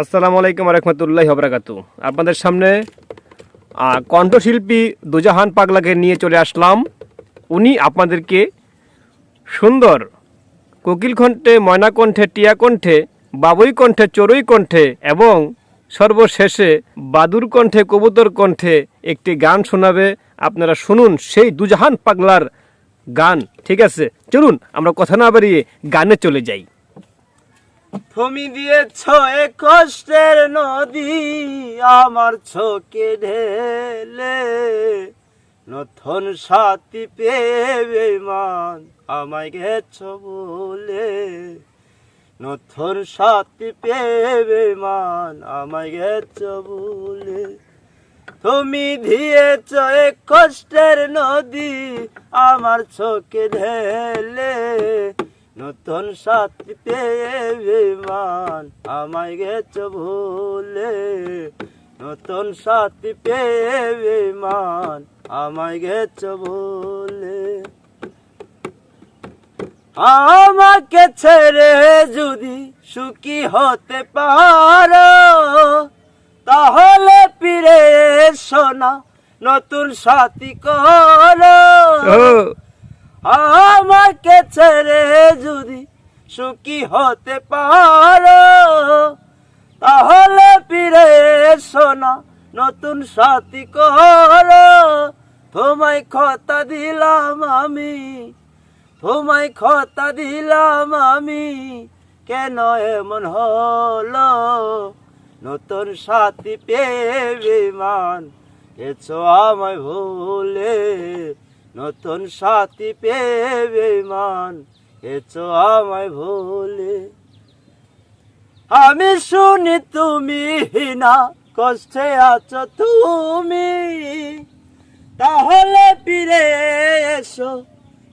আসসালামু আলাইকুম রহমতুল্লাহ হবরাকাতু আপনাদের সামনে কণ্ঠশিল্পী দুজাহান পাগলাকে নিয়ে চলে আসলাম। উনি আপনাদেরকে সুন্দর কোকিল কণ্ঠে, ময়না কণ্ঠে, টিয়া কণ্ঠে, বাবুই কণ্ঠে, চড়ুই কণ্ঠে এবং সর্বশেষে বাদুর কণ্ঠে, কবুতর কণ্ঠে একটি গান শোনাবে। আপনারা শুনুন সেই দুজাহান পাগলার গান। ঠিক আছে? চলুন, আমরা কথা না বাড়িয়ে গানে চলে যাই। তুমি দিয়েছ এ কষ্টের নদী আমার চোখে ঢেলে। নথন সাথী পেয়ে মান আমায় গেছ বলে। নতুন সাথী পেয়ে মান আমায় গেছ বলে। তুমি দিয়েছ এ কষ্টের নদী আমার চোখে ঢেলে। নতুন সাথী বিমান আমায় গেছ ভুলে। নতুন সাথী পেয়ে বিমান আমায় গেছ ভুলে। আমাকে ছেড়ে যদি সুখী হতে পারো, তাহলে ফিরে এসো না, নতুন সাথী করো। আমাকে ছেড়ে যদি সুখী হতে পারো, তাহলে ফিরে এসো না, নতুন সাথী করো। তোমায় কথা দিলাম আমি, তোমায় কথা দিলাম আমি, কেন এমন হলো? নতুন সাথী পেয়ে বিমান এছো আমায় ভুলে নতুন সাথী পেয়ে বিমান এছো আমায় ভুলে। আমি শুনি তুমি না কষ্টে আছো তুমি। তাহলে ফিরে এসো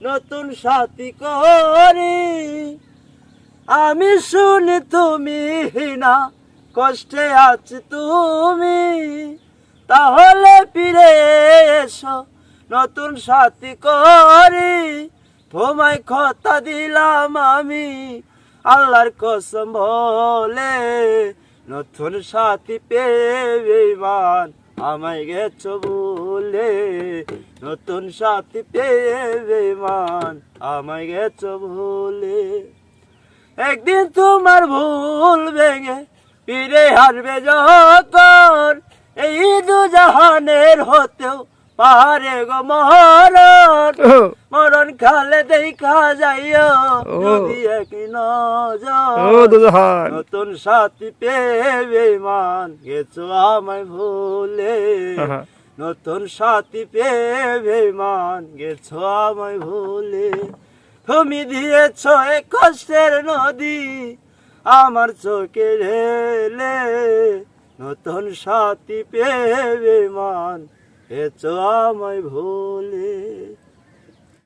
নতুন সাথী করি। আমি শুনি তুমি না কষ্টে আছো তুমি। তাহলে ফিরে এসো নতুন সাথী করি। তোমায় কথা দিলাম আমি, আল্লাহর কসম বলে। নতুন সাথী পেয়ে বিমান আমায় গেছ বলে। নতুন সাথী পেয়ে বিমান আমায় গেছ বলে। একদিন তোমার ভুল ভেঙে ফিরে হারবে যখন, এই দু জাহানের হতেও পারে গো মরণ মরণ খালে দেখা যাইও। যদি এক নজর নতুন সাথী পেয়ে বেমান গেছো আমায় ভুলে। নতুন সাথী পেয়ে বেমান গেছো আমায় ভুলে। তুমি দিয়েছ এ কষ্টের নদী আমার চোখে ঢেলে। নতুন সাথী পেয়ে বেমান গেছো আমায় ভুলে